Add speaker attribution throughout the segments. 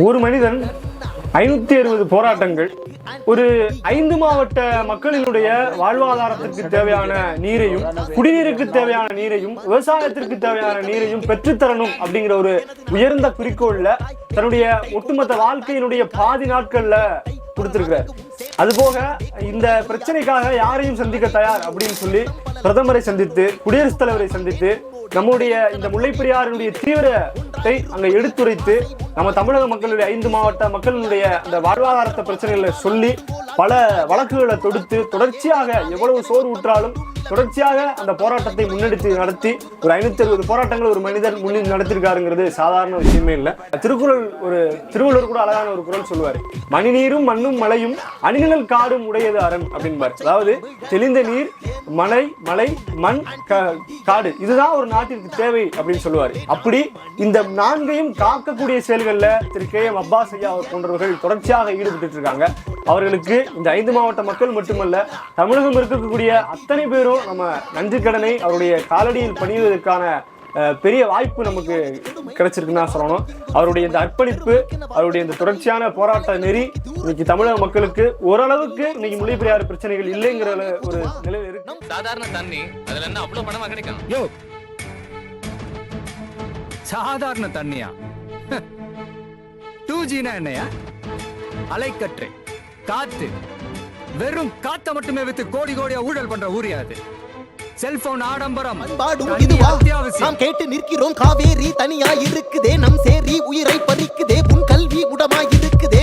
Speaker 1: ஒரு மனிதன் ஐநூத்தி அறுபது போராட்டங்கள் ஒரு ஐந்து மாவட்ட மக்களினுடைய வாழ்வாதாரத்திற்கு தேவையான நீரையும் குடிநீருக்கு தேவையான நீரையும் விவசாயத்திற்கு தேவையான நீரையும் பெற்றுத்தரணும் அப்படிங்கிற ஒரு உயர்ந்த குறிக்கோள்ல தன்னுடைய ஒட்டுமொத்த வாழ்க்கையினுடைய பாதி நாட்கள்ல கொடுத்திருக்கிறார். அதுபோக இந்த பிரச்சனைக்காக யாரையும் சந்திக்க தயார் அப்படின்னு சொல்லி பிரதமரை சந்தித்து குடியரசுத் தலைவரை சந்தித்து நம்முடைய இந்த முல்லைப்பெரியாருடைய தீவிரத்தை அங்க எடுத்துரைத்து நம்ம தமிழக மக்களுடைய ஐந்து மாவட்ட மக்களுடைய அந்த வாழ்வாதாரத்தை பிரச்சனைகளை சொல்லி பல வழக்குகளை தொடுத்து தொடர்ச்சியாக எவ்வளவு சோறு ஊற்றாலும் தொடர்ச்சியாக அந்த போராட்டத்தை முன்னெடுத்து நடத்தி ஒரு ஐநூத்தி அறுபது போராட்டங்கள் ஒரு மனிதர் முன்னெடுத்து நடத்திருக்காருங்கிறது சாதாரண விஷயமே இல்லை. திருக்குறள் ஒரு திருவள்ளுவர் கூட அழகான ஒரு குறள் சொல்லுவாரு. மணிநீரும் மண்ணும் மலையும் அணிநிழல் காடும் உடையது அரண் அப்படின்பார் அதாவது தெளிந்த நீர் மலை மலை மண் கா- காடு. இதுதான் ஒரு நாட்டிற்கு தேவை அப்படின்னு சொல்லுவாரு. அப்படி இந்த நான்கையும் காக்கக்கூடிய செயல்கள்ல திரு கே எம் அப்பாஸ் ஐயா போன்றவர்கள் தொடர்ச்சியாக ஈடுபட்டு இருக்காங்க. அவர்களுக்கு இந்த ஐந்து மாவட்ட மக்கள் மட்டுமல்ல தமிழகம் இருக்கக்கூடிய அத்தனை பேரும் நம்ம நன்றி கடனை அவருடைய காலடியில் பணிவதற்கான பெரிய வாய்ப்பு நமக்கு கிடைச்சிருக்குன்னு தான் சொல்லணும். அவருடைய இந்த அர்ப்பணிப்பு அவருடைய இந்த தொடர்ச்சியான போராட்ட நெறி இன்னைக்கு தமிழக மக்களுக்கு ஓரளவுக்கு இன்னைக்கு மொழிபெரியாறு பிரச்சனைகள் இல்லைங்கிற ஒரு நிலையில் இருக்கு.
Speaker 2: சாதாரண தண்ணி அதுல என்ன அவ்வளவு பணமா கிடைக்கும்.
Speaker 3: சாதாரண தண்ணியா? டூ ஜினா என்னையா? அலைக்கற்றை காத்து. வெறும் காத்த மட்டுமே வித்து கோடி கோடியா ஊழல் பண்ற ஊரியா அது? செல்போன் ஆடம்பரம்.
Speaker 4: நாம் கேட்டு நிற்கிறோம் காவேரி தனியா இருக்குதே நம் சேரி உயிரை பறிக்குதே உன் கல்வி உடமாய் இருக்குதே.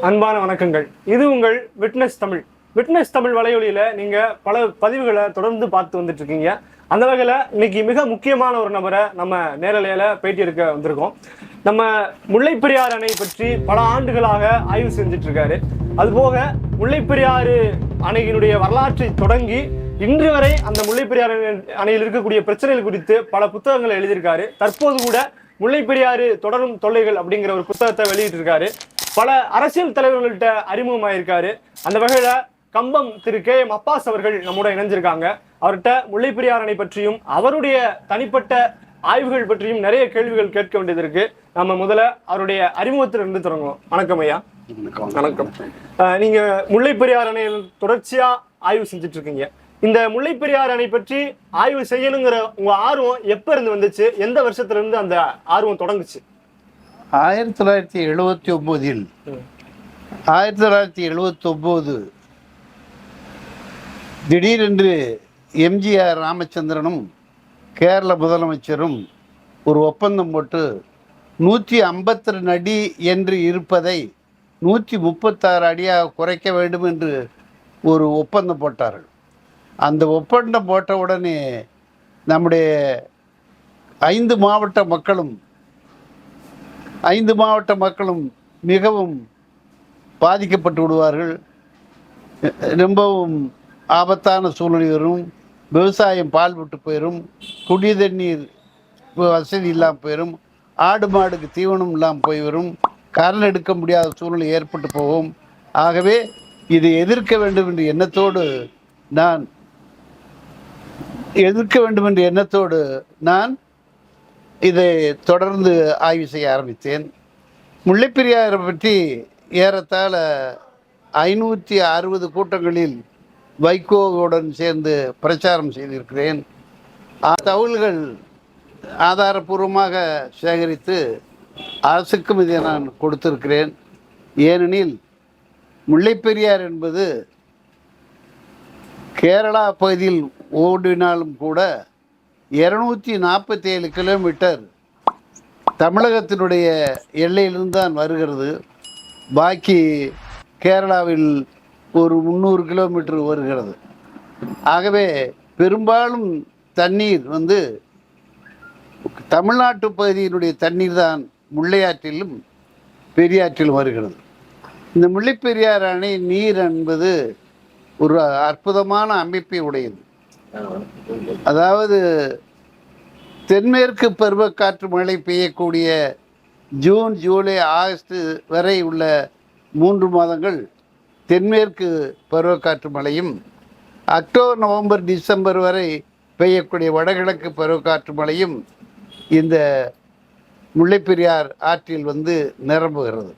Speaker 1: அன்பான வணக்கங்கள். இது உங்கள் விட்னஸ் தமிழ். விட்னஸ் தமிழ் வலையொலியில் நீங்கள் பல பதிவுகளை தொடர்ந்து பார்த்து வந்துட்டு இருக்கீங்க அந்த வகையில் இன்னைக்கு மிக முக்கியமான ஒரு நபரை நம்ம நேரலையில் பேட்டி எடுக்க வந்திருக்கோம். நம்ம முல்லைப்பெரியார் அணை பற்றி பல ஆண்டுகளாக ஆய்வு செஞ்சுட்டு இருக்காரு அதுபோக முல்லைப்பெரியாறு அணையினுடைய வரலாற்றை தொடங்கி இன்று வரை அந்த முல்லைப்பெரியார் அணை- அணையில் இருக்கக்கூடிய பிரச்சனைகள் குறித்து பல புத்தகங்களை எழுதியிருக்காரு. தற்போது கூட முல்லைப்பெரியாறு தொடரும் தொல்லைகள் அப்படிங்கிற ஒரு புத்தகத்தை வெளியிட்டிருக்காரு. பல அரசியல் தலைவர்கள்ட்ட அறிமுகமாயிருக்காரு. அந்த வகையில கம்பம் திரு கே எம் அப்பாஸ் அவர்கள் நம்மோட இணைஞ்சிருக்காங்க. அவர்கிட்ட முல்லைப்பெரியார் அணை பற்றியும் அவருடைய தனிப்பட்ட ஆய்வுகள் பற்றியும் நிறைய கேள்விகள் கேட்க வேண்டியது இருக்கு. நம்ம முதல்ல அவருடைய அறிமுகத்திலிருந்து தொடங்குவோம். வணக்கம் ஐயா. வணக்கம். நீங்க முல்லைப்பெரியார் அணையில் தொடர்ச்சியா ஆய்வு செஞ்சுட்டு இருக்கீங்க இந்த முல்லைப்பெரியார் அணை பற்றி ஆய்வு செய்யணுங்கிற உங்க ஆர்வம் எப்ப இருந்து வந்துச்சு? எந்த வருஷத்துல இருந்து அந்த ஆர்வம் தொடங்குச்சு?
Speaker 5: ஆயிரத்தி தொள்ளாயிரத்தி எழுபத்தி ஒம்போதில் ஆயிரத்தி தொள்ளாயிரத்தி எழுபத்தி ஒம்போது திடீரென்று எம்ஜிஆர் ராமச்சந்திரனும் கேரள முதலமைச்சரும் ஒரு ஒப்பந்தம் போட்டு நூற்றி ஐம்பத்தி ரெண்டு அடி என்று இருப்பதை நூற்றி முப்பத்தாறு அடியாக குறைக்க வேண்டும் என்று ஒரு ஒப்பந்தம் போட்டார்கள். அந்த ஒப்பந்தம் போட்ட உடனே நம்முடைய ஐந்து மாவட்ட மக்களும் ஐந்து மாவட்ட மக்களும் மிகவும் பாதிக்கப்பட்டு விடுவார்கள். ரொம்பவும் ஆபத்தான சூழ்நிலை வரும். விவசாயம் பால் விட்டு போயிடும் குடி தண்ணீர் வசதி இல்லாமல் போயிடும் ஆடு மாடுக்கு தீவனம் இல்லாமல் போய்வரும் கரல் எடுக்க முடியாத சூழ்நிலை ஏற்பட்டு போகும். ஆகவே இதை எதிர்க்க வேண்டும் என்ற எண்ணத்தோடு நான் எதிர்க்க வேண்டும் என்ற எண்ணத்தோடு நான் இதை தொடர்ந்து ஆய்வு செய்ய ஆரம்பித்தேன். முல்லைப்பெரியாரை பற்றி ஏறத்தாழ ஐநூற்றி அறுபது கூட்டங்களில் வைகோவுடன் சேர்ந்து பிரச்சாரம் செய்திருக்கிறேன். தகவல்கள் ஆதாரபூர்வமாக சேகரித்து அரசுக்கும் இதை நான் கொடுத்திருக்கிறேன். ஏனெனில் முல்லைப்பெரியார் என்பது கேரளா பகுதியில் ஓடினாலும் கூட இருநூற்றி நாற்பத்தி ஏழு கிலோமீட்டர் தமிழகத்தினுடைய எல்லையிலிருந்து தான் வருகிறது. பாக்கி கேரளாவில் ஒரு முந்நூறு கிலோமீட்டர் வருகிறது. ஆகவே பெரும்பாலும் தண்ணீர் வந்து தமிழ்நாட்டு பகுதியினுடைய தண்ணீர் தான் முள்ளையாற்றிலும் பெரியாற்றிலும் வருகிறது. இந்த முல்லைப்பெரியாறு அணை நீர் என்பது ஒரு அற்புதமான அமைப்பை உடையது. அதாவது தென்மேற்கு பருவக்காற்று மழை பெய்யக்கூடிய ஜூன் ஜூலை ஆகஸ்ட் வரை உள்ள மூன்று மாதங்கள் தென்மேற்கு பருவக்காற்று மழையும் அக்டோபர் நவம்பர் டிசம்பர் வரை பெய்யக்கூடிய வடகிழக்கு பருவக்காற்று மழையும் இந்த முல்லைப்பெரியார் ஆற்றில் வந்து நிரம்புகிறது.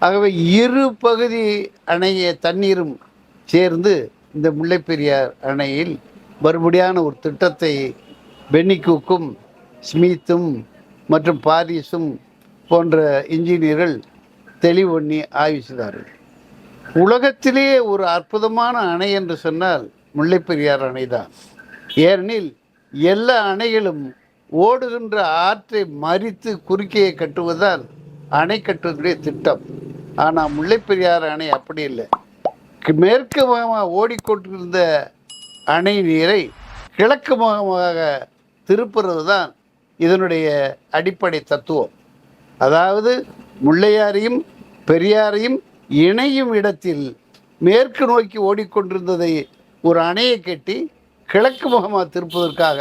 Speaker 5: ஆகவே இரு பகுதி அணைய தண்ணீரும் சேர்ந்து இந்த முல்லைப்பெரியார் அணையில் மறுபடியான ஒரு திட்டத்தை பென்னிக்கூக்கும் ஸ்மித்தும் மற்றும் பாரிஸும் போன்ற இன்ஜினியர்கள் தெளிவண்ணி ஆய்வு செய்தார்கள். உலகத்திலேயே ஒரு அற்புதமான அணை என்று சொன்னால் முல்லைப்பெரியார் அணைதான். ஏனெனில் எல்லா அணைகளும் ஓடுகின்ற ஆற்றை மறித்து குறுக்கே கட்டுவதால் அணை கட்டுவதுடைய திட்டம். ஆனால் முல்லைப்பெரியார் அணை அப்படி இல்லை. மேற்கு ஓடிக்கொண்டிருந்த அணை நீரை கிழக்கு முகமாக திருப்புறது தான் இதனுடைய அடிப்படை தத்துவம். அதாவது முள்ளையாரையும் பெரியாரையும் இணையும் இடத்தில் மேற்கு நோக்கி ஓடிக்கொண்டிருந்ததை ஒரு அணையை கட்டி கிழக்கு முகமாக திருப்பதற்காக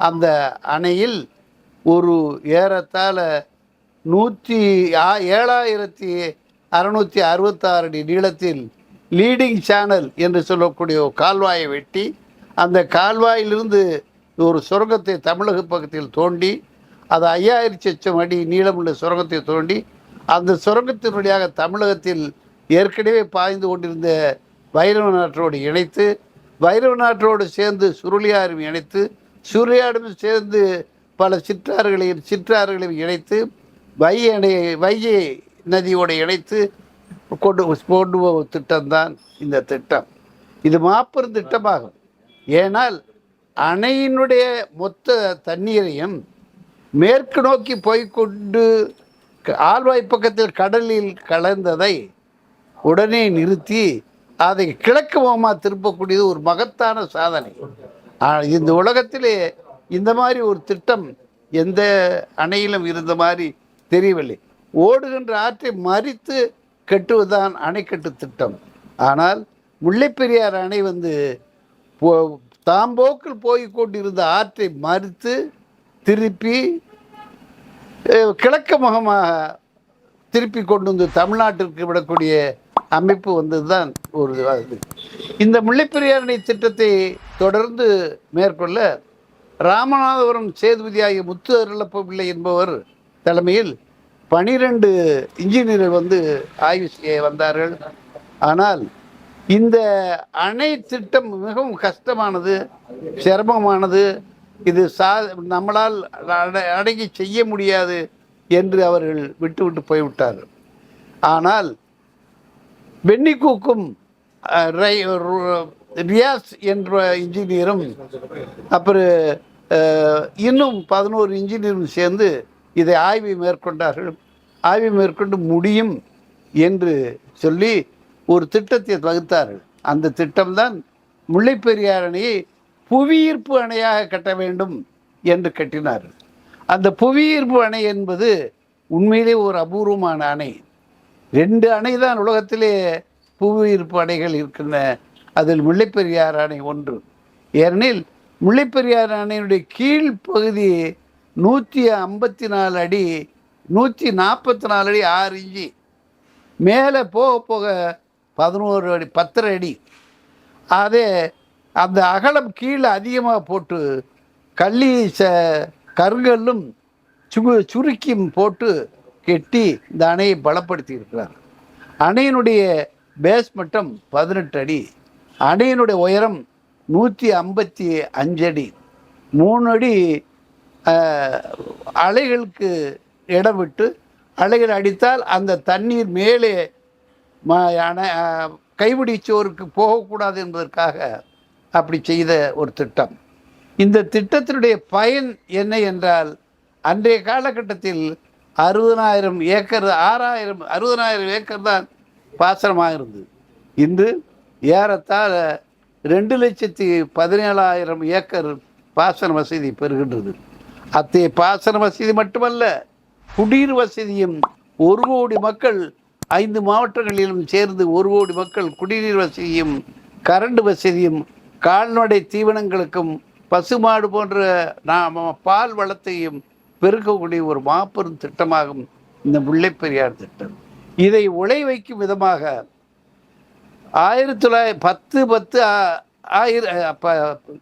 Speaker 5: அந்த அணையில் ஒரு ஏறத்தாழ நூற்றி ஆ- ஏழாயிரத்தி அறுநூற்றி அறுபத்தாறு அடி நீளத்தில் லீடிங் சேனல் என்று சொல்லக்கூடிய ஒரு கால்வாயை வெட்டி அந்த கால்வாயிலிருந்து ஒரு சுரங்கத்தை தமிழக பக்கத்தில் தோண்டி அது ஐயாயிரத்தி லட்சம் அடி நீளமுள்ள சுரங்கத்தை தோண்டி அந்த சுரங்கத்தின் வழியாக தமிழகத்தில் ஏற்கனவே பாய்ந்து கொண்டிருந்த வைரவ நாட்டோடு இணைத்து வைரவ நாட்டோடு சேர்ந்து சுருளியாரும் இணைத்து சுருளியாரும் சேர்ந்து பல சிற்றாறுகளையும் சிற்றாறுகளையும் இணைத்து வை வையை நதியோடு இணைத்து கொண்டு கொண்டு போகும் திட்டம்தான் இந்த திட்டம். இது மாபெரும் திட்டமாகும். ஏனால் அணையினுடைய மொத்த தண்ணீரையும் மேற்கு நோக்கி போய்கொண்டு க- ஆழ்வாய் பக்கத்தில் கடலில் கலந்ததை உடனே நிறுத்தி அதை கிழக்கு முகமாக திருப்பக்கூடியது ஒரு மகத்தான சாதனை. ஆனால் இந்த உலகத்திலே இந்த மாதிரி ஒரு திட்டம் எந்த அணையிலும் இருந்த மாதிரி தெரியவில்லை. ஓடுகின்ற ஆற்றை மறித்து கட்டுவதுதான் அணைக்கட்டு திட்டம். ஆனால் முல்லைப்பெரியார் அணை வந்து போ தாம்போக்கில் போய் கொண்டிருந்த ஆற்றை மறுத்து திருப்பி கிழக்கு முகமாக திருப்பி கொண்டு வந்து தமிழ்நாட்டிற்கு விடக்கூடிய அமைப்பு வந்தது தான் ஒரு அது இந்த முல்லைப்பெரியார் அணை திட்டத்தை தொடர்ந்து மேற்கொள்ள ராமநாதபுரம் சேதுபதி ஆகிய முத்து அருளப்பவில்லை பிள்ளை என்பவர் தலைமையில் பனிரெண்டு இன்ஜினியர்கள் வந்து ஆய்வு செய்ய வந்தார்கள். ஆனால் இந்த அணை திட்டம் மிகவும் கஷ்டமானது சிரமமானது. இது சா நம்மளால் அட- அடங்கி செய்ய முடியாது என்று அவர்கள் விட்டுவிட்டு போய்விட்டார்கள். ஆனால் பென்னிக்கூக்கும் ரை- ரியாஸ் என்ற இன்ஜினியரும் அப்புறம் இன்னும் பதினோரு இன்ஜினியரும் சேர்ந்து இதை ஆய்வை மேற்கொண்டார்கள். ஆய்வு மேற்கொண்டு முடியும் என்று சொல்லி ஒரு திட்டத்தை வகுத்தார்கள். அந்த திட்டம்தான் முல்லைப்பெரியார் அணையை புவியீர்ப்பு அணையாக கட்ட வேண்டும் என்று கட்டினார்கள். அந்த புவியீர்ப்பு அணை என்பது உண்மையிலே ஒரு அபூர்வமான அணை. ரெண்டு அணை தான் உலகத்திலே புவியீர்ப்பு அணைகள் இருக்கின்றன. அதில் முல்லைப்பெரியார் அணை ஒன்று. ஏனெனில் முல்லைப்பெரியார் அணையினுடைய கீழ் பகுதி நூற்றி ஐம்பத்தி நாலு அடி நூற்றி நாற்பத்தி நாலு அடி ஆறு இஞ்சி. மேலே போக போக பதினோரு அடி பத்தரை அடி. அதே அந்த அகலம் கீழே அதிகமாக போட்டு கள்ளி ச கருங்கல்லும் சு சுருக்கியும் போட்டு கெட்டி இந்த அணையை பலப்படுத்தி இருக்கிறார் அணையினுடைய பேஸ் மட்டம் பதினெட்டு அடி. அணையினுடைய உயரம் நூற்றி ஐம்பத்தி அஞ்சடி மூணு அடி அலைகளுக்கு இடம் விட்டு அலைகள் அடித்தால் அந்த தண்ணீர் மேலே ம அணை கைபிடிச்சோருக்கு போகக்கூடாது என்பதற்காக அப்படி செய்த ஒரு திட்டம். இந்த திட்டத்தினுடைய பயன் என்ன என்றால் அன்றைய காலகட்டத்தில் அறுபதனாயிரம் ஏக்கர் ஆறாயிரம் அறுபதனாயிரம் ஏக்கர் தான் பாசனமாக இருந்தது. இன்று ஏறத்தாழ ரெண்டு லட்சத்தி பதினேழாயிரம் ஏக்கர் பாசன வசதி பெறுகின்றது. அத்தகைய பாசன வசதி மட்டுமல்ல குடிநீர் வசதியும் ஒரு கோடி மக்கள் ஐந்து மாவட்டங்களிலும் சேர்ந்து ஒரு கோடி மக்கள் குடிநீர் வசதியும் கரண்ட் வசதியும் கால்நடை தீவனங்களுக்கும் பசுமாடு போன்ற நாம் பால் வளத்தையும் பெருக்கக்கூடிய ஒரு மாபெரும் திட்டமாகும் இந்த முல்லைப்பெரியார் திட்டம். இதை உழை வைக்கும் விதமாக ஆயிரத்தி தொள்ளாயிரத்தி பத்து பத்து ஆயிர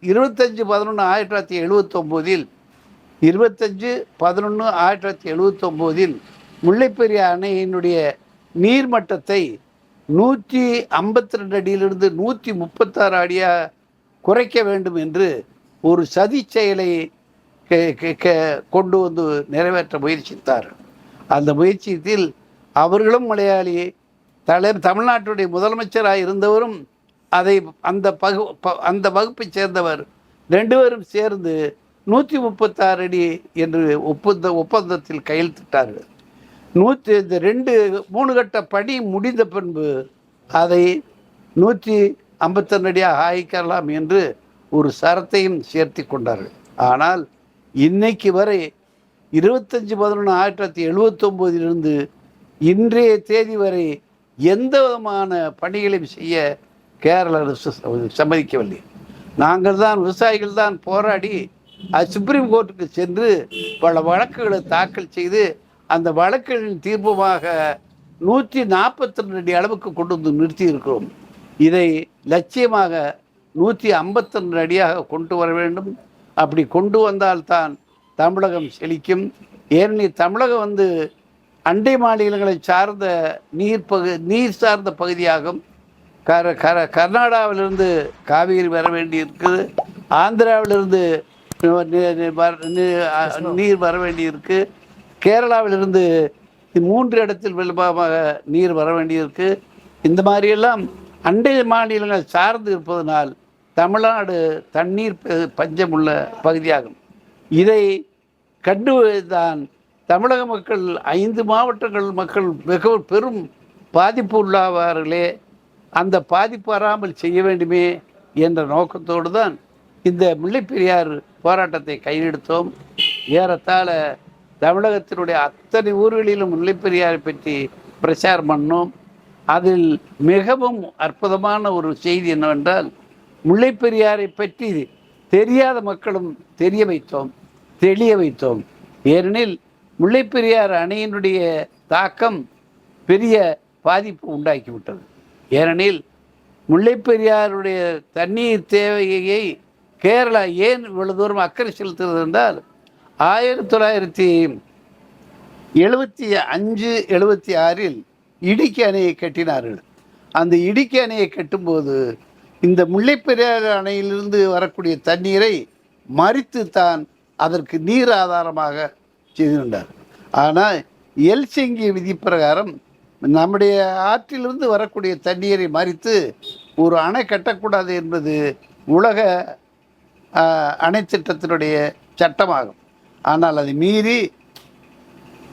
Speaker 5: இருபத்தஞ்சு பதினொன்று ஆயிரத்தி தொள்ளாயிரத்தி எழுபத்தொம்போதில் இருபத்தஞ்சு பதினொன்று ஆயிரத்தி தொள்ளாயிரத்தி எழுபத்தொம்போதில் முல்லைப்பெரிய அணையினுடைய நீர்மட்டத்தை நூற்றி ஐம்பத்தி ரெண்டு அடியிலிருந்து நூற்றி முப்பத்தாறு அடியாக குறைக்க வேண்டும் என்று ஒரு சதி செயலை கொண்டு வந்து நிறைவேற்ற முயற்சித்தார். அந்த முயற்சியத்தில் அவர்களும் மலையாளி தலை தமிழ்நாட்டுடைய முதலமைச்சராக இருந்தவரும் அதை அந்த பகு ப- அந்த வகுப்பைச் சேர்ந்தவர். ரெண்டு பேரும் சேர்ந்து நூற்றி முப்பத்தாறு அடி என்று ஒப்பந்த ஒப்பந்தத்தில் கையெழுத்திட்டார்கள். நூற்றி இந்த ரெண்டு மூணு கட்ட பணி முடிந்த பின்பு அதை நூற்றி ஐம்பத்தொன்று அடியாக ஆயிக்கலாம் என்று ஒரு சரத்தையும் சேர்த்தி கொண்டார்கள். ஆனால் இன்னைக்கு வரை இருபத்தஞ்சி பதினொன்று ஆயிரத்தி தொள்ளாயிரத்தி எழுபத்தொம்போதிலிருந்து இன்றைய தேதி வரை எந்த விதமான பணிகளையும் செய்ய கேரள அரசு சம்மதிக்கவில்லை. நாங்கள் தான் விவசாயிகள் தான் போராடி அது சுப்ரீம் கோர்ட்டுக்கு சென்று பல வழக்குகளை தாக்கல் செய்து அந்த வழக்குகளின் தீர்ப்புமாக நூற்றி நாற்பத்தி ரெண்டு அடி அளவுக்கு கொண்டு வந்து நிறுத்தி இருக்கிறோம் இதை லட்சியமாக நூற்றி ஐம்பத்தி ரெண்டு அடியாக கொண்டு வர வேண்டும். அப்படி கொண்டு வந்தால்தான் தமிழகம் செழிக்கும். ஏனெனில் தமிழகம் வந்து அண்டை மாநிலங்களை சார்ந்த நீர் பகு நீர் சார்ந்த பகுதியாகும். கர கர கர்நாடகாவிலிருந்து காவிரி வர வேண்டி இருக்குது ஆந்திராவிலிருந்து நீர் வர வேண்டி இருக்கு கேரளாவிலிருந்து மூன்று இடத்தில் விளம்பமாக நீர் வர வேண்டியிருக்கு. இந்த மாதிரியெல்லாம் அண்டை மாநிலங்கள் சார்ந்து இருப்பதனால் தமிழ்நாடு தண்ணீர் ப- பஞ்சமுள்ள பகுதியாகும். இதை கண்டு தான் தமிழக மக்கள் ஐந்து மாவட்டங்கள் மக்கள் மிகவும் பெரும் பாதிப்பு உள்ளாவார்களே. அந்த பாதிப்பு வராமல் செய்ய வேண்டுமே என்ற நோக்கத்தோடு தான் இந்த முல்லைப்பெரியார் போராட்டத்தை கையெடுத்தோம். ஏறத்தாழ தமிழகத்தினுடைய அத்தனை ஊர்களிலும் முல்லைப்பெரியாரை பற்றி பிரச்சாரம் பண்ணோம். அதில் மிகவும் அற்புதமான ஒரு செய்தி என்னவென்றால் முல்லைப்பெரியாரை பற்றி தெரியாத மக்களும் தெரிய வைத்தோம் தெளிய வைத்தோம். ஏனெனில் முல்லைப்பெரியார் அணையினுடைய தாக்கம் பெரிய பாதிப்பு உண்டாக்கிவிட்டது. ஏனெனில் முல்லைப்பெரியாருடைய தண்ணீர் தேவையை கேரளா ஏன் இவ்வளவு தூரம் அக்கறை செலுத்துகிறது என்றால் ஆயிரத்தி தொள்ளாயிரத்தி எழுபத்தி அஞ்சு எழுபத்தி ஆறில் இடுக்கி அணையை கட்டினார்கள். அந்த இடுக்கி அணையை கட்டும்போது இந்த முல்லைப்பெரியாறு அணையிலிருந்து வரக்கூடிய தண்ணீரை மறித்து தான் அதற்கு நீர் ஆதாரமாக செய்திருந்தார். ஆனால் எல்சிங்கி விதி பிரகாரம் நம்முடைய ஆற்றிலிருந்து வரக்கூடிய தண்ணீரை மறித்து ஒரு அணை கட்டக்கூடாது என்பது உலக அணை திட்டத்தினுடைய சட்டமாகும். ஆனால் அதை மீறி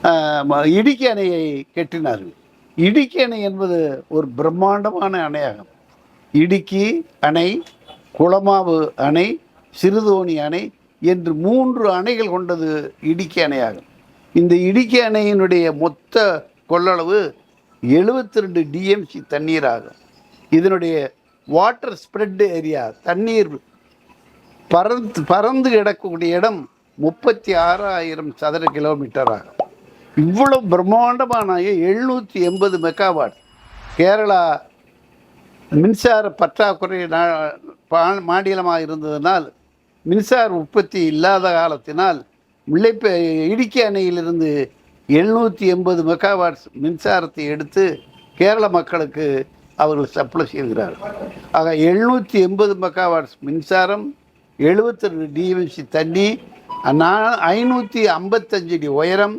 Speaker 5: ம- இடுக்கி அணையை கட்டினார்கள். இடுக்கி அணை என்பது ஒரு பிரம்மாண்டமான அணையாகும். இடுக்கி அணை குளமாவு அணை சிறுதோணி அணை என்று மூன்று அணைகள் கொண்டது இடுக்கி அணையாகும். இந்த இடுக்கி அணையினுடைய மொத்த கொள்ளளவு எழுபத்தி ரெண்டு டிஎம்சி தண்ணீர் ஆகும் இதனுடைய வாட்டர் ஸ்ப்ரெட் ஏரியா தண்ணீர் பறந்து பறந்து கிடக்கக்கூடிய இடம் முப்பத்தி ஆறாயிரம் சதுர கிலோமீட்டர்? ஆகும் இவ்வளவு பிரம்மாண்டமான எழுநூற்றி எண்பது மெகாவாட். கேரளா மின்சார பற்றாக்குறை மாநிலமாக இருந்ததனால் மின்சார உற்பத்தி இல்லாத காலத்தினால் முல்லைப்ப இடுக்கி அணையிலிருந்து எழுநூற்றி எண்பது மெகாவாட்ஸ் மின்சாரத்தை எடுத்து கேரள மக்களுக்கு அவர்கள் சப்ளை செய்கிறார்கள். ஆக எழுநூற்றி எண்பது மெகாவாட்ஸ் மின்சாரம் எழுபத்தி ரெண்டு டிஎம்சி தண்ணி நான் ஐநூற்றி ஐம்பத்தஞ்சு அடி உயரம்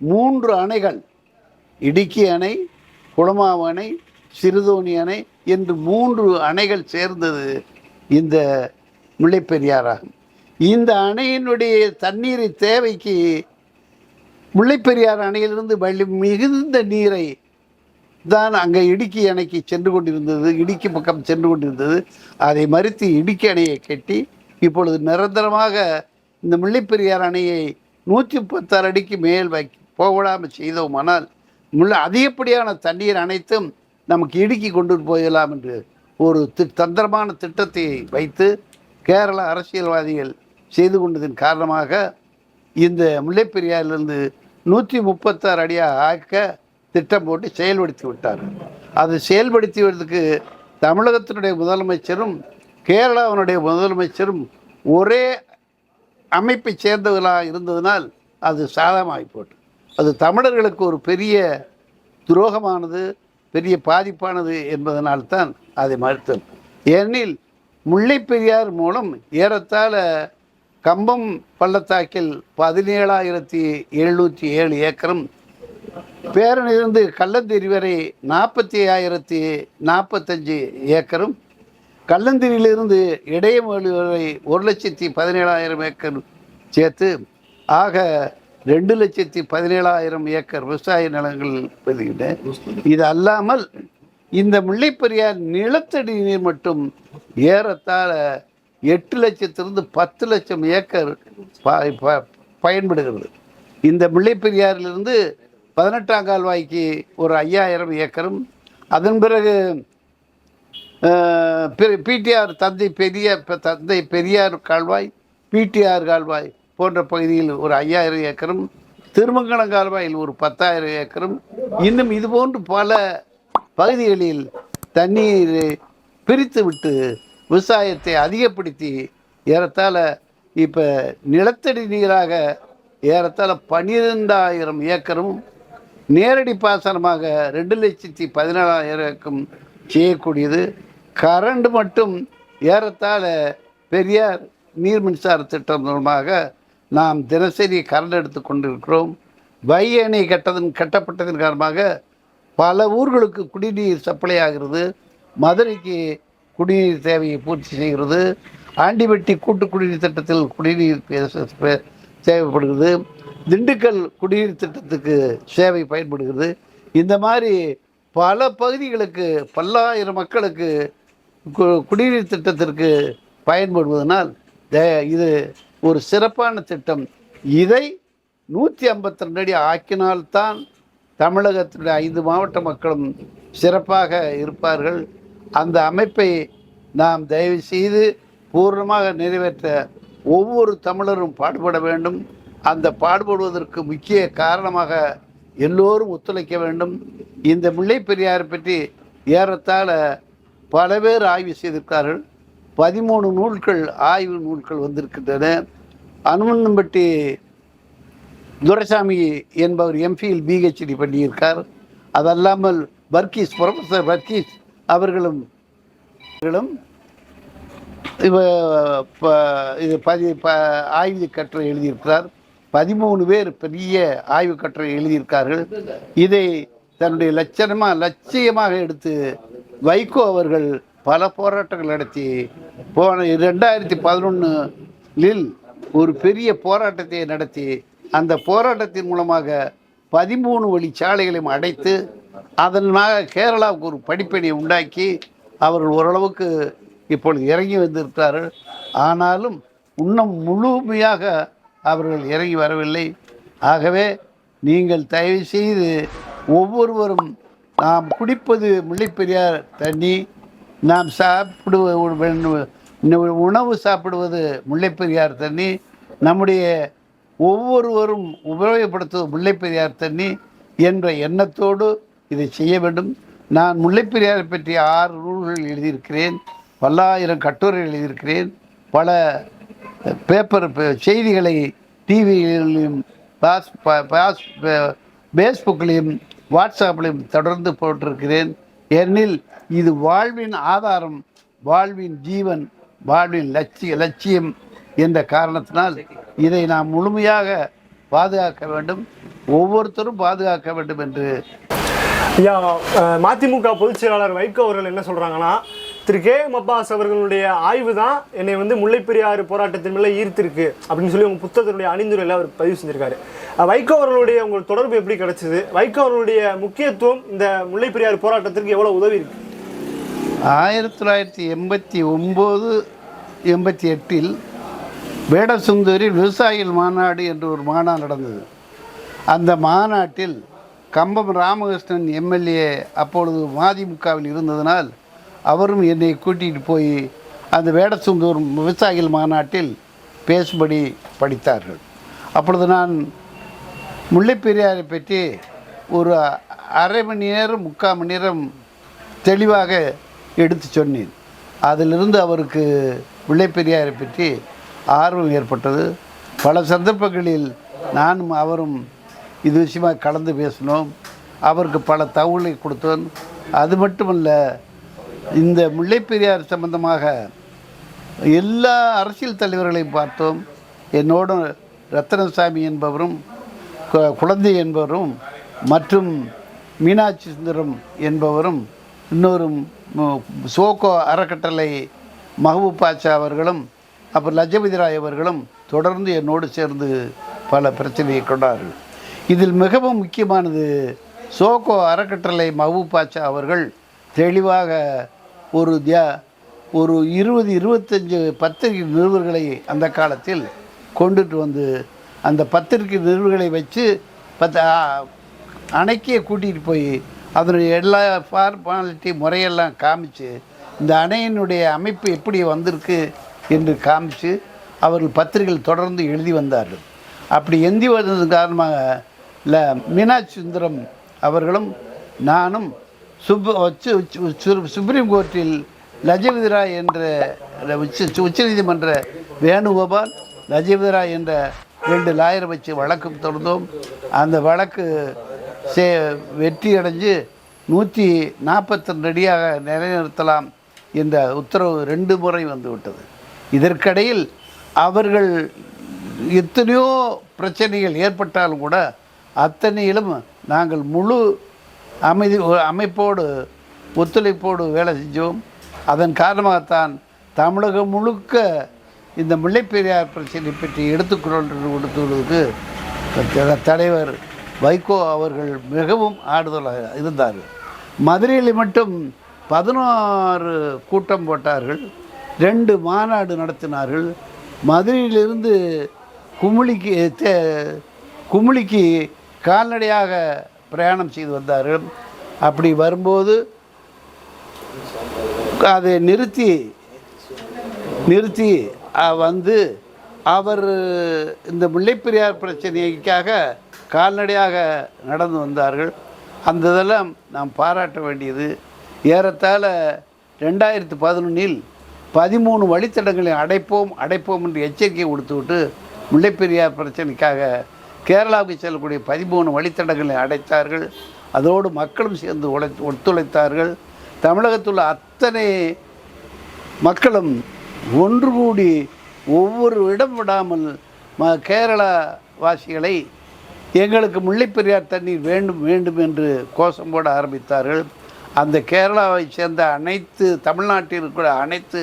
Speaker 5: மூன்று அணைகள் இடுக்கி அணை குளமாவு அணை சிறுதோணி அணை என்று மூன்று அணைகள் சேர்ந்தது இந்த முல்லைப்பெரியாறாகும். இந்த அணையினுடைய தண்ணீரை தேவைக்கு முல்லைப்பெரியார் அணையிலிருந்து வழி மிகுந்த நீரை தான் அங்கே இடுக்கி அணைக்கு சென்று கொண்டிருந்தது இடுக்கி பக்கம் சென்று கொண்டிருந்தது. அதை மறுத்து இடுக்கி அணையை கட்டி இப்பொழுது நிரந்தரமாக இந்த முல்லைப்பெரியார் அணையை நூற்றி முப்பத்தாறு அடிக்கு மேல் வை போகவிடாமல் செய்தோமானால் முல்லை அதிகப்படியான தண்ணீர் அனைத்தும் நமக்கு இடுக்கி கொண்டு போயிடலாம் என்று ஒரு தி தந்திரமான திட்டத்தை வைத்து கேரள அரசியல்வாதிகள் செய்து கொண்டதன் காரணமாக இந்த முல்லைப்பெரியாரிலிருந்து நூற்றி முப்பத்தாறு அடியாக ஆக்க திட்டம் போட்டு செயல்படுத்தி விட்டார் அது செயல்படுத்துவதற்கு தமிழகத்தினுடைய முதலமைச்சரும் கேரளாவினுடைய முதலமைச்சரும் ஒரே அமைப்பை சேர்ந்தவர்களாக இருந்ததனால் அது சாதகமாகி போட்டு. அது தமிழர்களுக்கு ஒரு பெரிய துரோகமானது பெரிய பாதிப்பானது என்பதனால்தான் அதை மறுத்தது. ஏனெனில் முல்லை பெரியார் மூலம் ஏறத்தாழ கம்பம் பள்ளத்தாக்கில் பதினேழாயிரத்தி எழுநூற்றி ஏழு ஏக்கரும் பேரனிலிருந்து கள்ளந்தெரி வரை நாற்பத்தி ஆயிரத்தி நாற்பத்தஞ்சு ஏக்கரும் கல்லந்திரியிலிருந்து இடையமொழி வரை ஒரு லட்சத்தி பதினேழாயிரம் ஏக்கர் சேர்த்து ஆக ரெண்டு லட்சத்தி பதினேழாயிரம் ஏக்கர் விவசாய நிலங்கள் பெறுகின்றன இது அல்லாமல் இந்த முல்லைப்பெரியார் நிலத்தடி நீர் மட்டும் ஏறத்தாழ எட்டு லட்சத்திலிருந்து பத்து லட்சம் ஏக்கர் ப- ப- பயன்படுகிறது. இந்த முல்லைப்பெரியாரிலிருந்து பதினெட்டாம் கால்வாய்க்கு ஒரு ஐயாயிரம் ஏக்கரும் அதன் பிறகு பிடிஆர் தந்தை பெரிய தந்தை பெரியார் கால்வாய் பிடிஆர் கால்வாய் போன்ற பகுதியில் ஒரு ஐயாயிரம் ஏக்கரும் திருமங்கலம் கால்வாயில் ஒரு பத்தாயிரம் ஏக்கரும் இன்னும் இது போன்று பல பகுதிகளில் தண்ணீர் பிரித்து விட்டு விவசாயத்தை அதிகப்படுத்தி ஏறத்தாழ இப்போ நிலத்தடி நீராக ஏறத்தாழ பன்னிரெண்டாயிரம் ஏக்கரும் நேரடி பாசனமாக ரெண்டு லட்சத்தி பதினேழாயிரம் செய்யக்கூடியது. கரண்ட் மட்டும் ஏறத்தாழ பெரியார் நீர் மின்சார திட்டம் மூலமாக நாம் தினசரி கரண்ட் எடுத்து கொண்டிருக்கிறோம். வை அணை கட்டதன் கட்டப்பட்டதன் காரணமாக பல ஊர்களுக்கு குடிநீர் சப்ளை ஆகிறது. மதுரைக்கு குடிநீர் தேவையை பூர்த்தி செய்கிறது. ஆண்டிவட்டி கூட்டு குடிநீர் திட்டத்தில் குடிநீர் தேவைப்படுகிறது. திண்டுக்கல் குடிநீர் திட்டத்துக்கு சேவை பயன்படுகிறது. இந்த மாதிரி பல பகுதிகளுக்கு பல்லாயிரம் மக்களுக்கு குடிநீர் திட்டத்திற்கு பயன்படுவதனால் இது ஒரு சிறப்பான திட்டம். இதை நூற்றி ஐம்பத்தி ரெண்டு அடி ஆக்கினால்தான் தமிழகத்தினுடைய ஐந்து மாவட்ட மக்களும் சிறப்பாக இருப்பார்கள். அந்த அமைப்பை நாம் தயவு செய்து பூர்ணமாக நிறைவேற்ற ஒவ்வொரு தமிழரும் பாடுபட வேண்டும். அந்த பாடுபடுவதற்கு முக்கிய காரணமாக எல்லோரும் ஒத்துழைக்க வேண்டும். இந்த முல்லை பெரியாரை பற்றி ஏறத்தாழ பல பேர் ஆய்வு செய்திருக்கார்கள் பதிமூணு நூல்கள் ஆய்வு நூல்கள் வந்திருக்கின்றன. அனுமன்பட்டி துரைசாமி என்பவர் எம்ஃபில் பிஹெச்டி பண்ணியிருக்கார். அதல்லாமல் வர்க்கீஸ் ப்ரொஃபஸர் வர்க்கீஸ் அவர்களும் அவர்களும் ப இது பதி ப ஆய்வு கட்டுரை எழுதியிருக்கிறார். பதிமூணு பேர் பெரிய ஆய்வு கட்டுரை எழுதியிருக்கார்கள் இதை தன்னுடைய லட்சணமாக லட்சியமாக எடுத்து வைகோ அவர்கள் பல போராட்டங்கள் நடத்தி போன ரெண்டாயிரத்தி பதினொன்றில் ஒரு பெரிய போராட்டத்தை நடத்தி அந்த போராட்டத்தின் மூலமாக பதிமூணு வழி சாலைகளையும் அடைத்து அதனாக கேரளாவுக்கு ஒரு படிப்பினை உண்டாக்கி அவர்கள் ஓரளவுக்கு இப்பொழுது இறங்கி வந்திருக்கிறார்கள். ஆனாலும் இன்னும் முழுமையாக அவர்கள் இறங்கி வரவில்லை. ஆகவே நீங்கள் தயவு செய்து ஒவ்வொருவரும் நாம் குடிப்பது முல்லைப்பெரியார் தண்ணி நாம் சாப்பிடுவது உணவு சாப்பிடுவது முல்லைப்பெரியார் தண்ணி நம்முடைய ஒவ்வொருவரும் உபயோகப்படுத்துவது முல்லைப்பெரியார் தண்ணி என்ற எண்ணத்தோடு இதை செய்ய வேண்டும். நான் முல்லைப்பெரியாரை பற்றி ஆறு நூல்கள் எழுதியிருக்கிறேன் பல்லாயிரம் கட்டுரை எழுதியிருக்கிறேன் பல பேப்பர் செய்திகளை டிவியிலும் பாஸ் ப- பாஸ் ப- வாட்ஸ்அப்பிலும் தொடர்ந்து போட்டிருக்கிறேன். ஏனெனில் இது வாழ்வின் ஆதாரம் வாழ்வின் ஜீவன் வாழ்வின் லட்சிய லட்சியம் என்ற காரணத்தினால் இதை நாம் முழுமையாக பாதுகாக்க வேண்டும். ஒவ்வொருத்தரும் பாதுகாக்க வேண்டும் என்று.
Speaker 1: ஐயா மதிமுக பொதுச் செயலாளர் வைகோ அவர்கள் என்ன சொல்கிறாங்கன்னா திரு கே எம் அப்பாஸ் அவர்களுடைய ஆய்வு தான் என்னை வந்து முல்லைப்பெரியாறு போராட்டத்தின் மேலே ஈர்த்திருக்கு அப்படின்னு சொல்லி உங்கள் புத்தகத்தினுடைய அணிந்துரையில் அவர் பதிவு செஞ்சிருக்காரு. வைகோ அவர்களுடைய உங்கள் தொடர்பு எப்படி கிடைச்சிது? வைகோ அவர்களுடைய முக்கியத்துவம் இந்த முல்லைப்பெரியாறு போராட்டத்திற்கு எவ்வளோ உதவி இருக்கு?
Speaker 5: ஆயிரத்தி தொள்ளாயிரத்தி எண்பத்தி ஒம்பது எண்பத்தி எட்டில் வேடசுந்தரி விவசாயிகள் மாநாடு என்று ஒரு மாநாடு நடந்தது. அந்த மாநாட்டில் கம்பம் ராமகிருஷ்ணன் எம்எல்ஏ அப்பொழுது மதிமுகவில் இருந்ததனால் அவரும் என்னை கூட்டிகிட்டு போய் அந்த வேடசுந்தூர் விவசாயிகள் மாநாட்டில் பேசும்படி படித்தார்கள். அப்பொழுது நான் முல்லைப்பெரியாரை பற்றி ஒரு அரை மணி நேரம் முக்கால் மணி நேரம் தெளிவாக எடுத்து சொன்னேன். அதிலிருந்து அவருக்கு முல்லைப்பெரியாரை பற்றி ஆர்வம் ஏற்பட்டது. பல சந்தர்ப்பங்களில் நானும் அவரும் இது விஷயமாக கலந்து பேசினோம். அவருக்கு பல தகவலை கொடுத்தோம். அது மட்டுமல்ல இந்த முல்லைப்பெரியார் சம்பந்தமாக எல்லா அரசியல் தலைவர்களையும் பார்த்தோம். என்னோடும் ரத்தனசாமி என்பவரும் கு- குழந்தை என்பவரும் மற்றும் மீனாட்சி சுந்தரம் என்பவரும் இன்னொரு சோகோ அறக்கட்டளை மஹபூப் பாட்சா அவர்களும் அப்புறம் லஜபதி ராய் அவர்களும் தொடர்ந்து என்னோடு சேர்ந்து பல பிரச்சனையை கொண்டார்கள். இதில் மிகவும் முக்கியமானது சோகோ அறக்கட்டளை மஹபூப் பாட்சா அவர்கள் தெளிவாக ஒரு தியா ஒரு இருபது இருபத்தஞ்சு பத்திரிகை நிறுவர்களை அந்த காலத்தில் கொண்டுட்டு வந்து அந்த பத்திரிகை நிறுவர்களை வச்சு பத்த அணைக்கே கூட்டிகிட்டு போய் அதனுடைய எல்லா ஃபார்மாலிட்டி முறையெல்லாம் காமிச்சு இந்த அணையினுடைய அமைப்பு எப்படி வந்திருக்கு என்று காமிச்சு அவர்கள் பத்திரிகைகள் தொடர்ந்து எழுதி வந்தார்கள். அப்படி எந்தி வந்தது காரணமாக இல்லை மீனாட்சி சுந்தரம் அவர்களும் நானும் சுப் சு- சுப்ரீம் கோர்ட்டில் லஜபதி ராய் என்ற உச்ச உச்சநீதிமன்ற வேணுகோபால் லஜபதி ராய் என்ற ரெண்டு லாயரை வச்சு வழக்கு தொடர்ந்தோம் அந்த வழக்கு சே வெற்றி அடைஞ்சு நூற்றி நாற்பத்தி அடியாக நிலைநிறுத்தலாம் என்ற உத்தரவு ரெண்டு முறை வந்துவிட்டது. இதற்கிடையில் அவர்கள் எத்தனையோ பிரச்சனைகள் ஏற்பட்டாலும் கூட அத்தனையிலும் நாங்கள் முழு அமைதி அமைப்போடு ஒத்துழைப்போடு வேலை செஞ்சோம். அதன் காரணமாகத்தான் தமிழகம் முழுக்க இந்த முல்லைப்பெரியார் பிரச்சனை பற்றி எடுத்துக்கொண்டு கொடுத்துள்ளதுக்கு த- தலைவர் வைகோ அவர்கள் மிகவும் ஆறுதலாக இருந்தார் மதுரையில் மட்டும் பதினாறு கூட்டம் போட்டார்கள். ரெண்டு மாநாடு நடத்தினார்கள். மதுரையிலிருந்து குமுளிக்கு தே- குமுளிக்கு கால்நடையாக பிரயாணம் செய்து வந்தார்கள். அப்படி வரும்போது அதை நிறுத்தி நிறுத்தி வந்து அவர் இந்த முல்லைப்பெரியார் பிரச்சனைக்காக கால்நடையாக நடந்து வந்தார்கள். அந்த இதெல்லாம் நாம் பாராட்ட வேண்டியது. ஏறத்தாழ ரெண்டாயிரத்து பதினொன்றில் பதிமூணு வழித்தடங்களை அடைப்போம் அடைப்போம் என்று எச்சரிக்கை கொடுத்துவிட்டு முல்லைப்பெரியார் பிரச்சனைக்காக கேரளாவுக்கு செல்லக்கூடிய பதிமூணு வழித்தடங்களை அடைத்தார்கள். அதோடு மக்களும் சேர்ந்து உழை ஒத்துழைத்தார்கள். தமிழகத்தில் உள்ள அத்தனை மக்களும் ஒன்று கூடி ஒவ்வொரு இடம் விடாமல் ம கேரளா வாசிகளை எங்களுக்கு முல்லைப்பெரியார் தண்ணீர் வேண்டும் வேண்டும் என்று கோஷம் போட ஆரம்பித்தார்கள். அந்த கேரளாவை சேர்ந்த அனைத்து தமிழ்நாட்டில் இருக்கிற அனைத்து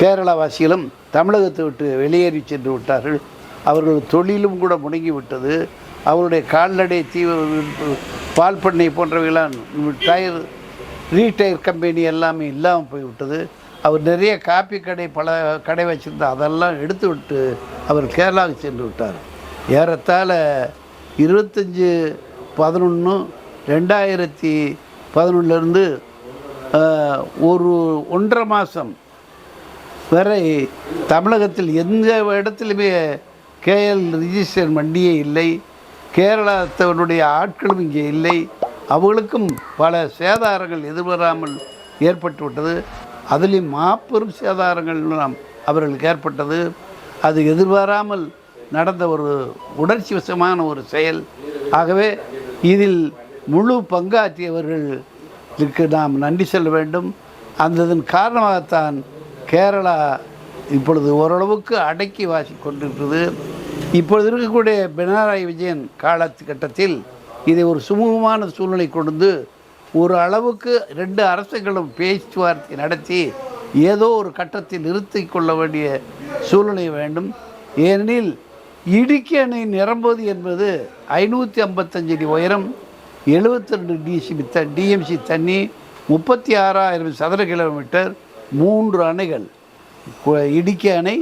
Speaker 5: கேரளாவாசிகளும் தமிழகத்தை விட்டு வெளியேறி சென்று விட்டார்கள். அவர்கள் தொழிலும் கூட முடங்கிவிட்டது. அவருடைய கால்நடை தீ பால் பண்ணை போன்றவைகளாம் டயர் ரீடயர் கம்பெனி எல்லாமே இல்லாமல் போய்விட்டது. அவர் நிறைய காப்பி கடை பல கடை வச்சுருந்தா அதெல்லாம் எடுத்து விட்டு அவர் கேரளாவுக்கு சென்று விட்டார். ஏறத்தாழ இருபத்தஞ்சி பதினொன்று ரெண்டாயிரத்தி பதினொன்றுலேருந்து ஒரு ஒன்றரை மாதம் வரை தமிழகத்தில் எந்த இடத்துலையுமே கேஎல் ரிஜிஸ்டர் வண்டியே இல்லை. கேரளத்தவருடைய ஆட்களும் இங்கே இல்லை. அவர்களுக்கும் பல சேதாரங்கள் எதிர்வராமல் ஏற்பட்டு விட்டது அதிலும் மாபெரும் சேதாரங்கள் நாம் அவர்களுக்கு ஏற்பட்டது. அது எதிர்பாராமல் நடந்த ஒரு உணர்ச்சி வசமான ஒரு செயல். ஆகவே இதில் முழு பங்காற்றியவர்களுக்கு நாம் நன்றி சொல்ல வேண்டும். அந்ததன் காரணமாகத்தான் கேரளா இப்பொழுது ஓரளவுக்கு அடக்கி வாசி கொண்டிருக்கிறது. இப்பொழுது இருக்கக்கூடிய பினராயி விஜயன் காலகட்டத்தில் இதை ஒரு சுமூகமான சூழ்நிலை கொண்டு ஒரு அளவுக்கு ரெண்டு அரசுகளும் பேச்சுவார்த்தை நடத்தி ஏதோ ஒரு கட்டத்தில் நிறுத்தி கொள்ள வேண்டிய சூழ்நிலை வேண்டும். ஏனெனில் இடுக்கி அணை நிரம்புவது என்பது ஐநூற்றி ஐம்பத்தஞ்சு அடி உயரம் எழுபத்தி ரெண்டு டிசிபி த டிஎம்சி தண்ணி முப்பத்தி ஆறாயிரம் சதுர கிலோமீட்டர் மூன்று அணைகள். இடுக்கி அணை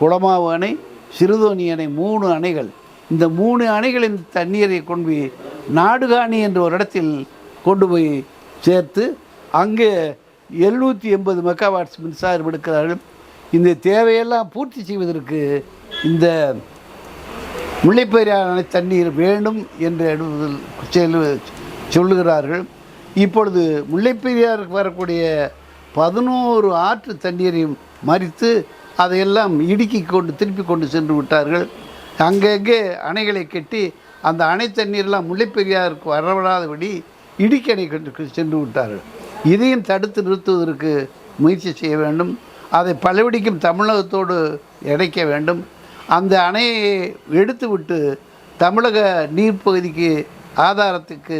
Speaker 5: குளமாவு அணை சிறுதோணி அணை மூணு அணைகள். இந்த மூணு அணைகளின் தண்ணீரை கொண்டு போய் நாடுகாணி என்ற ஒரு இடத்தில் கொண்டு போய் சேர்த்து அங்கே எழுநூற்றி எண்பது மெகாவாட்ஸ் மின்சாரம் எடுக்கிறார்கள். இந்த தேவையெல்லாம் பூர்த்தி செய்வதற்கு இந்த முல்லைப்பெரியார் அணை தண்ணீர் வேண்டும் என்று எழுதுதல் சொல்லுகிறார்கள். இப்பொழுது முல்லைப்பெரியாருக்கு வரக்கூடிய பதினோரு ஆற்று தண்ணீரையும் மறித்து அதையெல்லாம் இடுக்கி கொண்டு திருப்பி கொண்டு சென்று விட்டார்கள். அங்கங்கே அணைகளை கட்டி அந்த அணை தண்ணீர்லாம் முல்லைப்பெரியாருக்கு வரவிடாதபடி இடுக்கி அணை கட்டு சென்று விட்டார்கள். இதையும் தடுத்து நிறுத்துவதற்கு முயற்சி செய்ய வேண்டும். அதை பலவடிக்கும் தமிழகத்தோடு இணைக்க வேண்டும். அந்த அணையை எடுத்துவிட்டு தமிழக நீர்ப்பகுதிக்கு ஆதாரத்துக்கு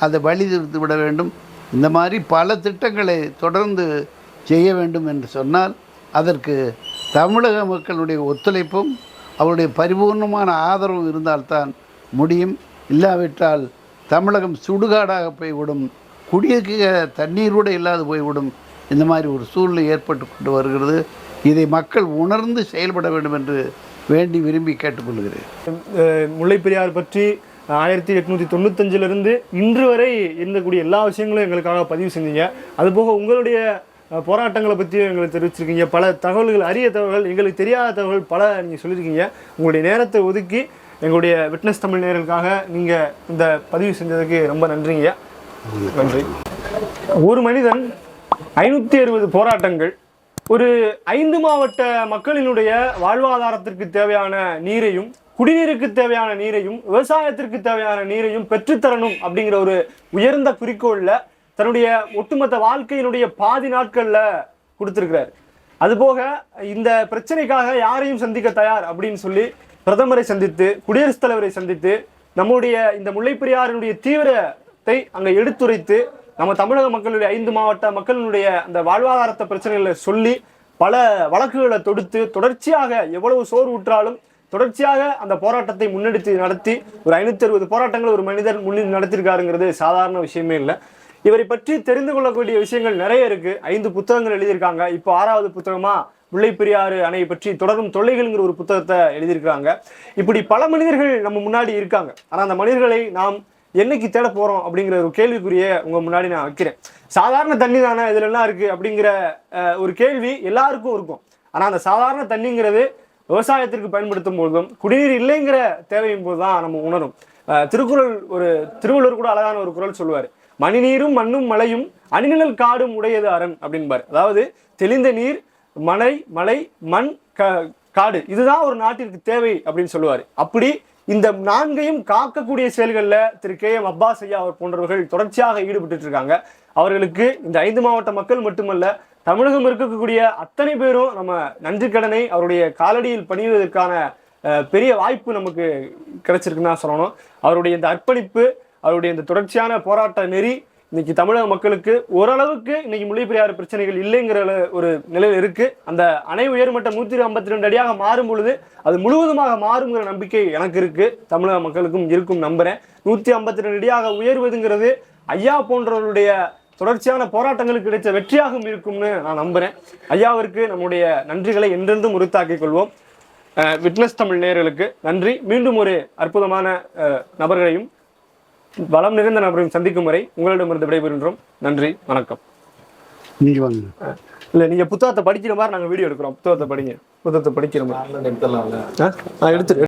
Speaker 5: அதை வழி விட வேண்டும். இந்த மாதிரி பல திட்டங்களை தொடர்ந்து செய்ய வேண்டும் என்று சொன்னால் அதற்கு தமிழக மக்களுடைய ஒத்துழைப்பும் அவருடைய பரிபூர்ணமான ஆதரவும் இருந்தால்தான் முடியும். இல்லாவிட்டால் தமிழகம் சுடுகாடாக போய்விடும். குடியிருக்க தண்ணீர் கூட இல்லாது போய்விடும். இந்த மாதிரி ஒரு சூழ்நிலை ஏற்பட்டு கொண்டு வருகிறது. இதை மக்கள் உணர்ந்து செயல்பட வேண்டும் என்று வேண்டி விரும்பி கேட்டுக்கொள்கிறேன்.
Speaker 1: முல்லைப்பெரியார் பற்றி ஆயிரத்தி எட்நூற்றி தொண்ணூத்தஞ்சிலிருந்து இன்று வரை இருந்தக்கூடிய எல்லா விஷயங்களும் எங்களுக்காக பதிவு செஞ்சீங்க. அதுபோக உங்களுடைய போராட்டங்களை பற்றியும் எங்களுக்கு தெரிவிச்சிருக்கீங்க. பல தகவல்கள் அரிய தகவல்கள் எங்களுக்கு தெரியாத தகவல் பல நீங்கள் சொல்லியிருக்கீங்க. உங்களுடைய நேரத்தை ஒதுக்கி எங்களுடைய விட்னஸ் தமிழ் நேர்களுக்காக நீங்கள் இந்த பதிவு செஞ்சதுக்கு ரொம்ப நன்றிங்க. நன்றி. ஒரு மனிதன் ஐநூற்றி அறுபது போராட்டங்கள் ஒரு ஐந்து மாவட்ட மக்களினுடைய வாழ்வாதாரத்திற்கு தேவையான நீரையும் குடிநீருக்கு தேவையான நீரையும் விவசாயத்திற்கு தேவையான நீரையும் பெற்றுத்தரணும் அப்படிங்கிற ஒரு உயர்ந்த குறிக்கோளில் தன்னுடைய ஒட்டுமொத்த வாழ்க்கையினுடைய பாதி நாட்களில் கொடுத்துருக்கிறார். அதுபோக இந்த பிரச்சனைக்காக யாரையும் சந்திக்க தயார் அப்படின்னு சொல்லி பிரதமரை சந்தித்து குடியரசுத் தலைவரை சந்தித்து நம்முடைய இந்த முல்லைப்பெரியாரினுடைய தீவிரத்தை அங்கே எடுத்துரைத்து நம்ம தமிழக மக்களுடைய ஐந்து மாவட்ட மக்களினுடைய அந்த வாழ்வாதாரத்தை பிரச்சனைகளை சொல்லி பல வழக்குகளை தொடுத்து தொடர்ச்சியாக எவ்வளவு சோறு தொடர்ச்சியாக அந்த போராட்டத்தை முன்னெடுத்து நடத்தி ஒரு ஐநூத்தி அறுபது போராட்டங்கள் ஒரு மனிதர் முன்னெடுத்து நடத்திருக்காருங்கிறது சாதாரண விஷயமே இல்லை. இவரை பற்றி தெரிந்து கொள்ளக்கூடிய விஷயங்கள் நிறைய இருக்கு. ஐந்து புத்தகங்கள் எழுதியிருக்காங்க. இப்போ ஆறாவது புத்தகமா முல்லைப்பெரியாறு அணையை பற்றி தொடரும் தொல்லைகள்ங்கிற ஒரு புத்தகத்தை எழுதியிருக்காங்க இப்படி பல மனிதர்கள் நம்ம முன்னாடி இருக்காங்க. ஆனா அந்த மனிதர்களை நாம் என்னைக்கு தேட போறோம் அப்படிங்கிற ஒரு கேள்விக்குரிய உங்க முன்னாடி நான் வைக்கிறேன். சாதாரண தண்ணி தானே இதுல எல்லாம் இருக்கு அப்படிங்கிற ஒரு கேள்வி எல்லாருக்கும் இருக்கும். ஆனா அந்த சாதாரண தண்ணிங்கிறது விவசாயத்திற்கு பயன்படுத்தும் பொழுதும் குடிநீர் இல்லைங்கிற தேவையும் போது தான் நம்ம உணரும். திருக்குறள் ஒரு திருவள்ளுவர் கூட அழகான ஒரு குறள் சொல்லுவார். மணிநீரும் மண்ணும் மலையும் அணிநிழல் காடும் உடையது அரண் அப்படின்பார். அதாவது தெளிந்த நீர் மலை மலை மண் க- காடு இதுதான் ஒரு நாட்டிற்கு தேவை அப்படின்னு சொல்லுவார். அப்படி இந்த நான்கையும் காக்கக்கூடிய செயல்களில் திரு கே எம் அப்பாஸ் ஐயா அவர் போன்றவர்கள் தொடர்ச்சியாக ஈடுபட்டு இருக்காங்க. அவர்களுக்கு இந்த ஐந்து மாவட்ட மக்கள் மட்டுமல்ல தமிழகம் இருக்கக்கூடிய அத்தனை பேரும் நம்ம நன்றி கடனை அவருடைய காலடியில் பணிவதற்கான பெரிய வாய்ப்பு நமக்கு கிடைச்சிருக்குன்னு தான் சொல்லணும். அவருடைய இந்த அர்ப்பணிப்பு அவருடைய இந்த தொடர்ச்சியான போராட்ட நெறி இன்னைக்கு தமிழக மக்களுக்கு ஓரளவுக்கு இன்னைக்கு முல்லைப்பெரியாறு பிரச்சனைகள் இல்லைங்கிற ஒரு நிலையில் இருக்கு. அந்த அணை உயர்மட்டம் நூற்றி ஐம்பத்தி ரெண்டு அடியாக மாறும் பொழுது அது முழுவதுமாக மாறுங்கிற நம்பிக்கை எனக்கு இருக்கு. தமிழக மக்களுக்கும் இருக்கும் நம்புறேன். நூற்றி ஐம்பத்தி ரெண்டு அடியாக உயர்வதுங்கிறது ஐயா போன்றவருடைய தொடர்ச்சியான போராட்டங்களுக்கு கிடைத்த வெற்றியாகவும் இருக்கும்னு நான் நம்புறேன். ஐயாவிற்கு நம்முடைய நன்றிகளை என்றென்றும் உறுத்தாக்கிக் கொள்வோம். விட்னஸ் தமிழ் நேயர்களுக்கு நன்றி. மீண்டும் ஒரு அற்புதமான அஹ், நபர்களையும் வளம் நிறைந்த நபரையும் சந்திக்கும் வரை உங்களிடமிருந்து விடைபெறுகின்றோம். நன்றி. வணக்கம்.
Speaker 5: நீங்கள் வாங்க.
Speaker 1: இல்ல நீங்க புத்தகத்தை படிக்கிற மாதிரி நாங்க வீடியோ எடுக்கிறோம். புத்தகத்தை படிங்க. புத்தகத்தை படிக்கிற மாதிரி. எடுத்துரு